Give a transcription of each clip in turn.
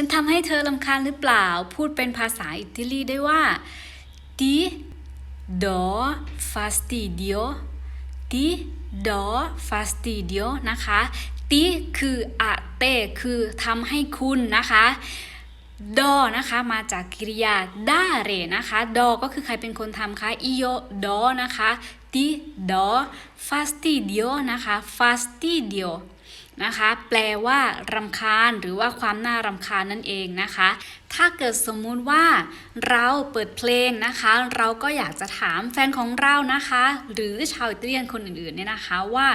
ฉันทำให้เธอลำคาญหรือเปล่า พูดเป็นภาษาอิตาลีได้ว่า ti do fastidio ti do fastidio นะคะ ti คืออะเตคือทำให้คุณนะคะดอนะคะมาจากกริยาดาเรนะคะดอก็คือใครเป็นคนทำคะอิโยดอนะคะติดอ fastidio นะคะ fastidio นะคะ แปลว่ารำคาญหรือว่าความน่ารำคาญนั่นเองนะคะ ถ้าเกิดสมมุติว่าเราเปิดเพลงนะคะ เราก็อยากจะถามแฟนของเรานะคะ หรือชาวอิตาเลียนคนอื่นๆเนี่ยนะคะว่า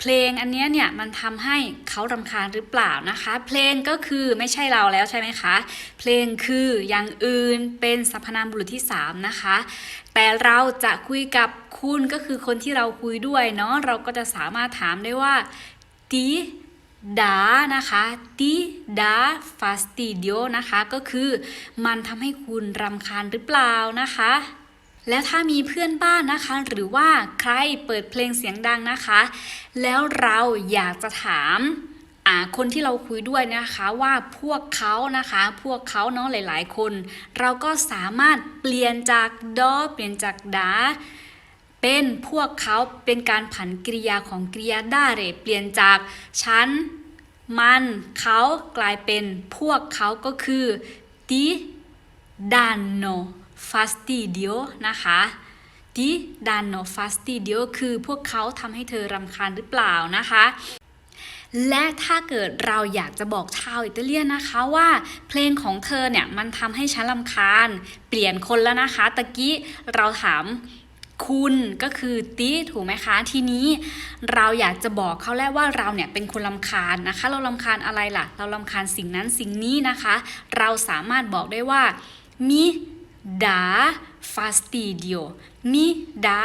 เพลงอันเนี้ยเนี่ยมันทำให้เขารำคาญหรือเปล่านะคะ เพลงก็คือไม่ใช่เราแล้วใช่ไหมคะ เพลงคืออย่างอื่นเป็นสรรพนามบุรุษที่ 3 นะคะ แต่เราจะคุยกับคุณก็คือคนที่เราคุยด้วยเนาะเราก็จะสามารถถามได้ว่าตี ดานะคะตีดาฟาสติเดียนะคะ ก็คือมันทำให้คุณรำคาญหรือเปล่านะคะ แล้วถ้ามีเพื่อนบ้านนะคะ หรือว่าใครเปิดเพลงเสียงดังนะคะ แล้วเราอยากจะถามอ่าคนที่เราคุยด้วยนะคะว่าพวกเขานะคะ พวกเขาเนาะหลาย ๆ คน เราก็สามารถเปลี่ยนจากดอเปลี่ยนจากดา เป็นพวกเขาเป็นการผันกริยาของกริยาดาเรเปลี่ยนจากฉัน มัน เขากลายเป็นพวกเขาก็คือ ti danno fastidio นะคะ ti danno fastidio คือพวกเขาทำให้เธอรำคาญหรือเปล่านะคะและถ้าเกิดเราอยากจะบอกชาวอิตาเลียนนะคะว่า เพลงของเธอเนี่ยมันทำให้ฉันลำคาญ เปลี่ยนคนแล้วนะคะ ตะกี้เราถาม คุณก็คือติถูกไหมคะ ทีนี้เราอยากจะบอกเขาแล้วว่าเราเนี่ยเป็นคนลำคาญนะคะ เราลำคาญอะไรล่ะ เราลำคาญสิ่งนั้นสิ่งนี้นะคะ เราสามารถบอกได้ว่ามีดา fastidio มีดา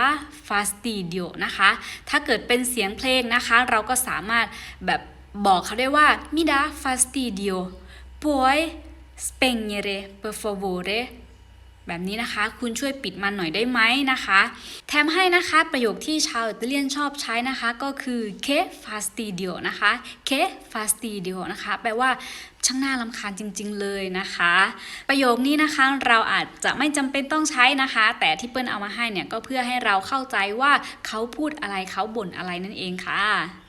fastidio นะคะ ถ้าเกิดเป็นเสียงเพลงนะคะ เราก็สามารถแบบบอกเขาได้ว่ามีดา fastidio puoi spegnere per favore แบบนี้นะคะ คุณช่วยปิดมันหน่อยได้ไหมนะคะ แถมให้นะคะประโยคที่ชาวอิตาเลียนชอบใช้นะคะก็คือ che fastidio นะคะ che fastidio นะคะแปลว่าช่างน่ารำคาญจริง ๆ เลยนะคะ ประโยคนี้นะคะเราอาจจะไม่จำเป็นต้องใช้นะคะ แต่ที่เปิ้ลเอามาให้เนี่ยก็เพื่อให้เราเข้าใจว่าเขาพูดอะไรเขาบ่นอะไรนั่นเองค่ะ